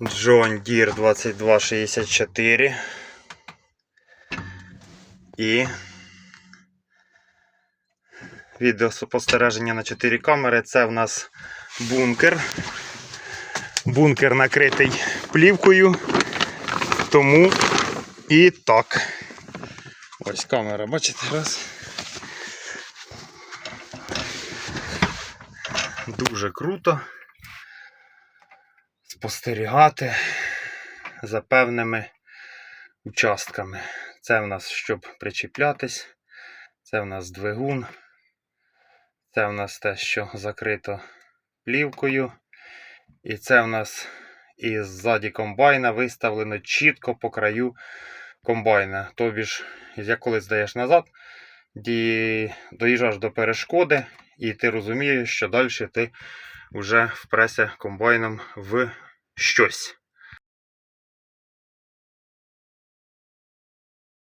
John Deere 2264 і відеоспостереження на 4 камери. Це в нас бункер. Бункер накритий плівкою. Тому і так. Ось камера, бачите, раз. Дуже круто спостерігати за певними участками. Це в нас щоб причіплятись, це в нас двигун, це в нас те, що закрито плівкою. І це в нас із ззаді комбайна виставлено чітко по краю комбайна. Тобі ж, як коли здаєш назад, доїжджаєш до перешкоди, і ти розумієш, що далі ти вже впреся комбайном в щось.